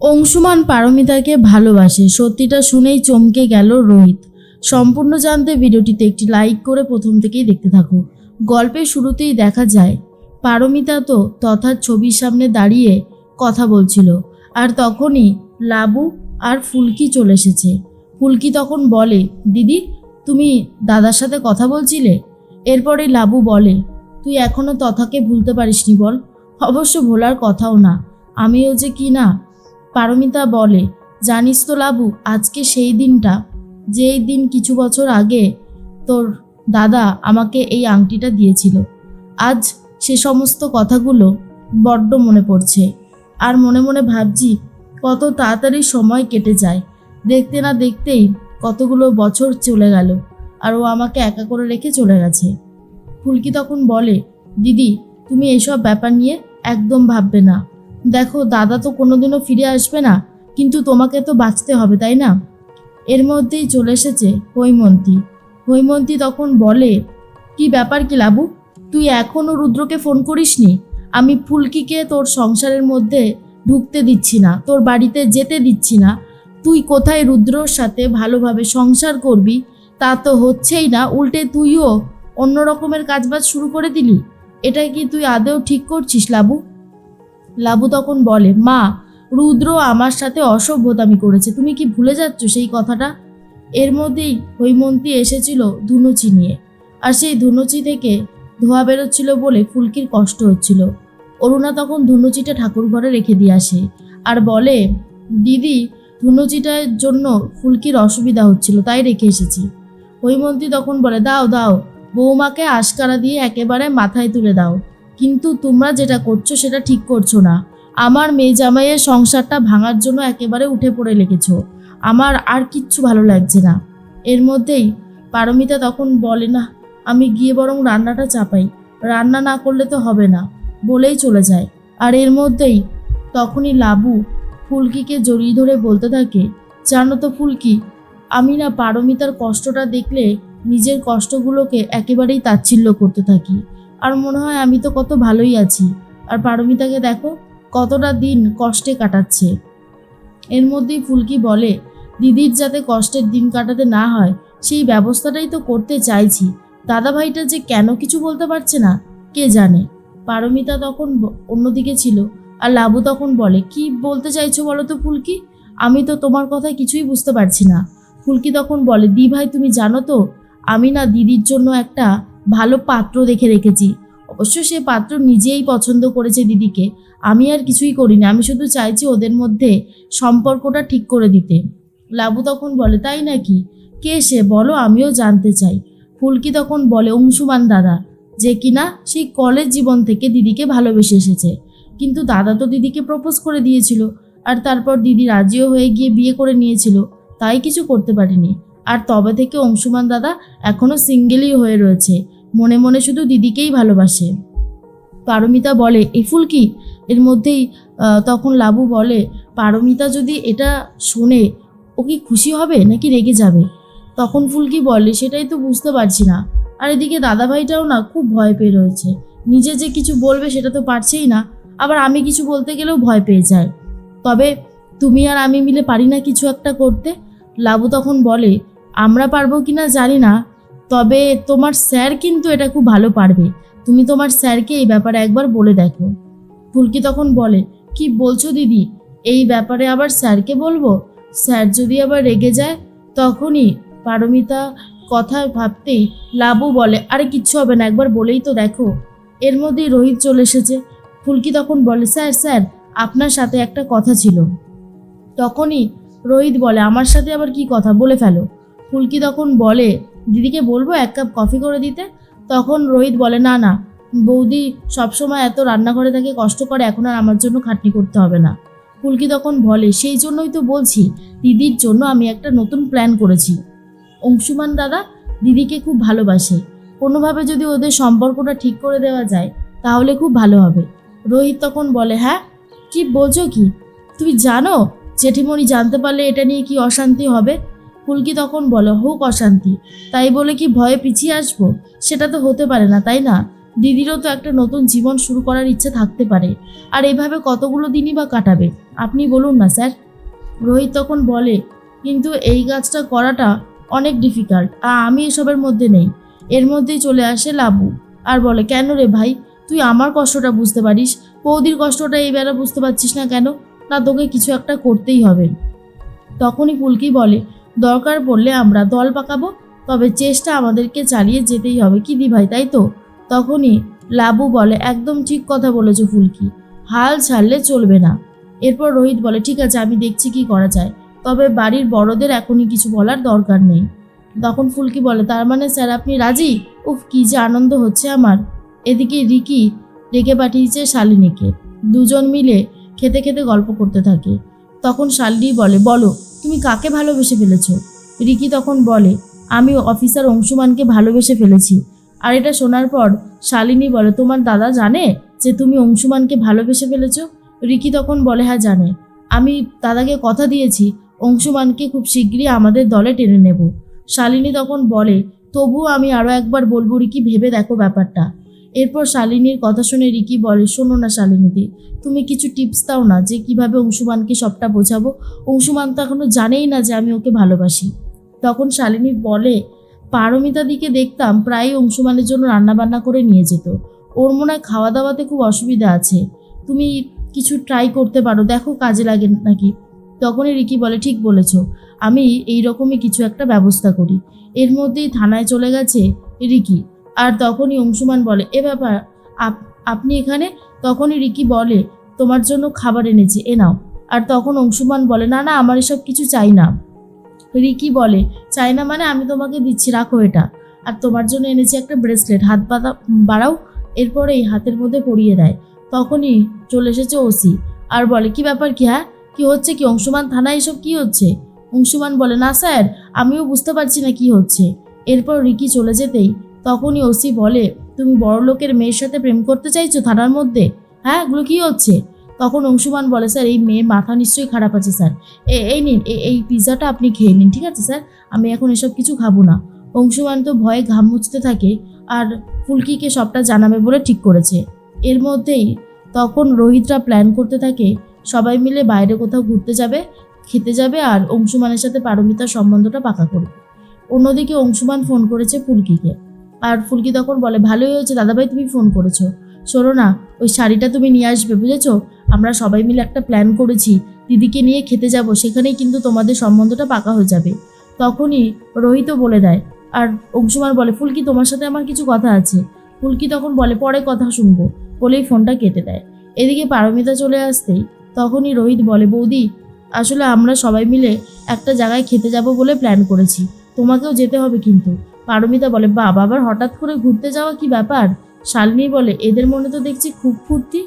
অংশুমান পারমিতাকে ভালোবাসে। সত্যিটা শুনেই চমকে গেল রোহিত। সম্পূর্ণ জানতে ভিডিওটিতে একটি লাইক করে প্রথম থেকেই দেখতে থাকো। গল্পের শুরুতেই দেখা যায়, পারমিতা তো তথার ছবির সামনে দাঁড়িয়ে কথা বলছিল, আর তখনই লাবু আর ফুলকি চলে এসেছে। ফুলকি তখন বলে, দিদি, তুমি দাদার সাথে কথা বলছিলে? এরপরে লাবু বলে, তুই এখনও তথাকে ভুলতে পারিসনি বল। অবশ্য ভোলার কথাও না। আমিও যে কি না পারমিতা বলে, জানিস তো লাবু, আজকে সেই দিনটা। যেই দিন কিছু বছর আগে তোর দাদা আমাকে এই আংটিটা দিয়েছিল। আজ সে সমস্ত কথাগুলো বড্ড মনে পড়ছে। আর মনে মনে ভাবছি, কত তাড়াতাড়ি সময় কেটে যায়। দেখতে না দেখতেই কতগুলো বছর চলে গেল, আর ও আমাকে একা করে রেখে চলে গেছে। ফুলকি তখন বলে, দিদি, তুমি এইসব ব্যাপার নিয়ে একদম ভাববে না। দেখো, দাদা তো কোনোদিনও ফিরে আসবে না, কিন্তু তোমাকে তো বাঁচতে হবে, তাই না? এর মধ্যেই চলে এসেছে হৈমন্তী। হৈমন্তী তখন বলে, কি ব্যাপার কি লাবু? তুই এখনও রুদ্রকে ফোন করিসনি? আমি ফুলকিকে তোর সংসারের মধ্যে ঢুকতে দিচ্ছি না, তোর বাড়িতে যেতে দিচ্ছি না। তুই কোথায় রুদ্রর সাথে ভালোভাবে সংসার করবি? তা তো হচ্ছেই না, উল্টে তুইও অন্য রকমের কাজবাজ শুরু করে দিলি। এটা কি তুই আদেও ঠিক করছিস, লাবু? লাবু তখন বলে, মা, রুদ্র আমার সাথে অসভ্যতামি করেছে, তুমি কি ভুলে যাচ্ছ সেই কথাটা? এর মধ্যেই হৈমন্তী এসেছিল ধুনুচি নিয়ে, আর সেই ধুনুচি থেকে ধোয়া বেরোচ্ছিল বলে ফুলকির কষ্ট হচ্ছিল। অরুণা তখন ধুনুচিটা ঠাকুর ঘরে রেখে দিয়ে আসে আর বলে, দিদি, ধুনুচিটার জন্য ফুলকির অসুবিধা হচ্ছিল, তাই রেখে এসেছি। হৈমন্তী তখন বলে, দাও দাও, বৌমাকে আশকারা দিয়ে একেবারে মাথায় তুলে দাও। কিন্তু তোমরা যেটা করছ সেটা ঠিক করছ না। আমার মেয়ে জামাইয়ের সংসারটা ভাঙার জন্য একেবারে উঠে পড়ে লেগেছো। আমার আর কিচ্ছু ভালো লাগছে না। এর মধ্যেই পারমিতা তখন বলে, না, আমি গিয়ে বরং রান্নাটা চাপাই। রান্না না করলে তো হবে না। বলেই চলে যায়। আর এর মধ্যেই তখনই লাবু ফুলকিকে জড়িয়ে ধরে বলতে থাকে, জানো তো ফুলকি, আমি না পারমিতার কষ্টটা দেখলে নিজের কষ্টগুলোকে একেবারেই তাচ্ছিল্য করতে থাকি। আর মনে হয় আমি তো কত ভালোই আছি। আর পারমিতাকে দেখো, কতটা দিন কষ্টে কাটাচ্ছে। এর মধ্যেই ফুলকি বলে, দিদির যাতে কষ্টের দিন কাটাতে না হয়, সেই ব্যবস্থাটাই তো করতে চাইছি। দাদা ভাইটা যে কেন কিছু বলতে পারছে না, কে জানে? পারমিতা তখন অন্যদিকে ছিল, আর লাবু তখন বলে, কি বলতে চাইছো বলো তো ফুলকি? আমি তো তোমার কথা কিছুই বুঝতে পারছি না। ফুলকি তখন বলে দি ভাই তুমি জানো তো, আমি না দিদির জন্য একটা ভালো পাত্র দেখে রেখেছি। অবশ্য সে পাত্র নিজেই পছন্দ করেছে দিদিকে। আমি আর কিছুই করিনি। আমি শুধু চাইছি ওদের মধ্যে সম্পর্কটা ঠিক করে দিতে। লাবু তখন বলে, তাই নাকি? কে সে? বলো, আমিও জানতে চাই। ফুলকি তখন বলে, অংশুমান দাদা, যে কিনা সেই কলেজ জীবন থেকে দিদিকে ভালোবেসে এসেছে। কিন্তু দাদা তো দিদিকে প্রপোজ করে দিয়েছিল, আর তারপর দিদি রাজিও হয়ে গিয়ে বিয়ে করে নিয়েছিল। তাই কিছু করতে পারেনি। আর তবে থেকে অংশুমান দাদা এখনও সিঙ্গেলই হয়ে রয়েছে। মনে মনে শুধু দিদিকেই ভালোবাসে। পারমিতা বলে এই ফুলকি এর মধ্যেই তখন লাবু বলে, পারমিতা যদি এটা শোনে, ও কি খুশি হবে নাকি রেগে যাবে? তখন ফুলকি বলে, সেটাই তো বুঝতে পারছি না। আর এদিকে দাদাভাইটাও না খুব ভয় পেয়ে রয়েছে। নিজে যে কিছু বলবে সেটা তো পারছেই না। আবার আমি কিছু বলতে গেলেও ভয় পেয়ে যায়। তবে তুমি আর আমি মিলে পারি না কিছু একটা করতে? লাবু তখন বলে, আমরা পারব কি না জানি না। তবে তোমার স্যার কিন্তু এটা খুব ভালো পারবে। তুমি তোমার স্যারকে এই ব্যাপারে একবার বলে দেখো। ফুলকি তখন বলে, কি বলছো দিদি? এই ব্যাপারে আবার স্যারকে বলব? স্যার যদি আবার রেগে যায়, তখনই পারমিতা কথা ভাবতেই লাবু বলে, আরে কিচ্ছু হবে না, একবার বলেই তো দেখো। এর মধ্যেই রোহিত চলে এসেছে। ফুলকি তখন বলে, স্যার স্যার, আপনার সাথে একটা কথা ছিল। তখনই রোহিত বলে, আমার সাথে আবার কি কথা? বলে ফেলো। ফুলকি তখন বলে দিদিকে বলব, এক কাপ কফি করে দিতে। তখন রোহিত বলে, না না, বৌদি সবসময় এত রান্নাঘরে থাকে কষ্ট করে, এখন আর আমার জন্য খাটনি করতে হবে না। ফুলকি তখন বলে, সেই জন্যই তো বলছি, দিদির জন্য আমি একটা নতুন প্ল্যান করেছি। অংশুমান দাদা দিদিকে খুব ভালোবাসে। কোনোভাবে যদি ওদের সম্পর্কটা ঠিক করে দেওয়া যায়, তাহলে খুব ভালো হবে। রোহিত তখন বলে হ্যাঁ কি বলছো কি? তুমি জানো? জেঠিমণি জানতে পারলে এটা নিয়ে কি অশান্তি হবে? ফুলকি তখন বলে, হোক অশান্তি, তাই বলে কি ভয়ে পিছিয়ে আসব? সেটা তো হতে পারে না, তাই না? দিদিরও তো একটা নতুন জীবন শুরু করার ইচ্ছে থাকতে পারে। আর এভাবে কতগুলো দিনই বা কাটাবে? আপনি বলুন না, স্যার। রোহিত তখন বলে, কিন্তু এই কাজটা করাটা অনেক ডিফিকাল্ট আর আমি এসবের মধ্যে নেই। এর মধ্যেই চলে আসে লাবু। আর বলে, কেন রে ভাই? তুই আমার কষ্টটা বুঝতে পারিস? বৌদির কষ্টটা এই বেলা বুঝতে পারছিস না কেন? না তোকে কিছু একটা করতেই হবে। তখনই ফুলকি বলে দরকার পড়লে আমরা দল পাকাবো, তবে চেষ্টা আমাদেরকে চালিয়ে যেতেই হবে। কি দি ভাই তাই তো? তখনই লাবু বলে, একদম ঠিক কথা বলেছ ফুলকি, হাল ছাড়লে চলবে না। এরপর রোহিত বলে, ঠিক আছে, আমি দেখছি কি করা যায়। তবে বাড়ির বড়দের এখনই কিছু বলার দরকার নেই। তখন ফুলকি বলে, তার মানে স্যার, আপনি রাজি? উফ, কি যে আনন্দ হচ্ছে আমার। এদিকে রিকি ডেকে পাঠিয়েছে শালিনীকে। দুজন মিলে খেতে খেতে গল্প করতে থাকে। তখন শালিনী বলে, বলো তুমি কাকে ভালোবেসে ফেলেছো? রিকি তখন বলে, আমি অফিসার অংশুমানকে ভালোবেসে ফেলেছি। আর এটা শোনার পর শালিনী বলে, তোমার দাদা জানে যে তুমি অংশুমানকে ভালোবেসে ফেলেছো? রিকি তখন বলে হ্যাঁ জানে। আমি দাদাকে কথা দিয়েছি, অংশুমানকে খুব শীঘ্রই আমাদের দলে টেনে নেব। শালিনী তখন বলে, তবুও আমি আরও একবার বলব, রিকি, ভেবে দেখো ব্যাপারটা। এরপর শালিনীর কথা শুনে রিকি বলে, শোনো না শালিনীদি, তুমি কিছু টিপস দাও না যে কীভাবে অংশুমানকে সবটা বোঝাবো। অংশুমান তো এখনও জানেই না যে আমি ওকে ভালোবাসি। তখন শালিনী বলে, পারমিতা দিকে দেখতাম প্রায় অংশুমানের জন্য রান্নাবান্না করে নিয়ে যেত। ওর মনে হয় খাওয়া দাওয়াতে খুব অসুবিধা আছে। তুমি কিছু ট্রাই করতে পারো, দেখো কাজে লাগে নাকি? তখনই রিকি বলে, ঠিক বলেছ, আমি এই রকমই কিছু একটা ব্যবস্থা করি। এর মধ্যেই থানায় চলে গেছে রিকি। আর তখনই অংশুমান বলে, এ ব্যাপার, আপ- আপনি এখানে? তখনই রিকি বলে, তোমার জন্য খাবার এনেছি, এ নাও। আর তখন অংশুমান বলে, না না, আমার এসব কিছু চাই না। রিকি বলে, চাই না মানে আমি তোমাকে দিচ্ছি, রাখো এটা। আর তোমার জন্য এনেছি একটা ব্রেসলেট, হাত পাতা বাড়াও। এরপরে এই হাতের মধ্যে পরিয়ে দেয়। তখনই চলে এসেছে ওসি। আর বলে, কি ব্যাপার কি হ্যাঁ? কি হচ্ছে কি? অংশুমান, থানায় এসব কি হচ্ছে? অংশুমান বলে, না, স্যার, আমিও বুঝতে পারছি না কি হচ্ছে। এরপর রিকি চলে যেতেই তখনই ওসি বলে, তুমি বড় লোকের মেয়ের সাথে প্রেম করতে চাইছো থানার মধ্যে? হ্যাঁ এগুলো কি হচ্ছে? তখন অংশুমান বলে, স্যার, এই মেয়ের মাথা নিশ্চয়ই খারাপ আছে, স্যার। এই নিন এই পিৎজাটা আপনি খেয়ে নিন, ঠিক আছে, স্যার? আমি এখন এসব কিছু খাব না। অংশুমান তো ভয়ে ঘাম মুছতে থাকে আর ফুলকিকে সবটা জানাবে বলে ঠিক করেছে। এর মধ্যেই তখন রোহিতরা প্ল্যান করতে থাকে, সবাই মিলে বাইরে কোথাও ঘুরতে যাবে, খেতে যাবে আর অংশুমানের সাথে পারমিতার সম্বন্ধটা পাকা করবে। অন্যদিকে অংশুমান ফোন করেছে ফুলকিকে। আর ফুলকি তখন বলে, ভালোই হয়েছে দাদাভাই, তুমি ফোন করেছ। শোনো না, ওই শাড়িটা তুমি নিয়ে আসবে, বুঝেছ? আমরা সবাই মিলে একটা প্ল্যান করেছি, দিদিকে নিয়ে খেতে যাব, সেখানেই কিন্তু তোমাদের সম্বন্ধটা পাকা হয়ে যাবে। তখনই রোহিতও বলে দেয়, আর অংশুমান বলে, ফুলকি, তোমার সাথে আমার কিছু কথা আছে। ফুলকি তখন বলে, পরে কথা শুনব। বলেই ফোনটা কেটে দেয়। এদিকে পারমিতা চলে আসতেই তখনই রোহিত বলে, বৌদি, আসলে আমরা সবাই মিলে একটা জায়গায় খেতে যাব বলে প্ল্যান করেছি। তোমাকেও যেতে হবে কিন্তু। পারমিতা বলে বা বাবার হঠাৎ করে ঘুরতে যাওয়া কি ব্যাপার? শালিনী বলে, এদের মনে তো দেখছি খুব ফুর্তি।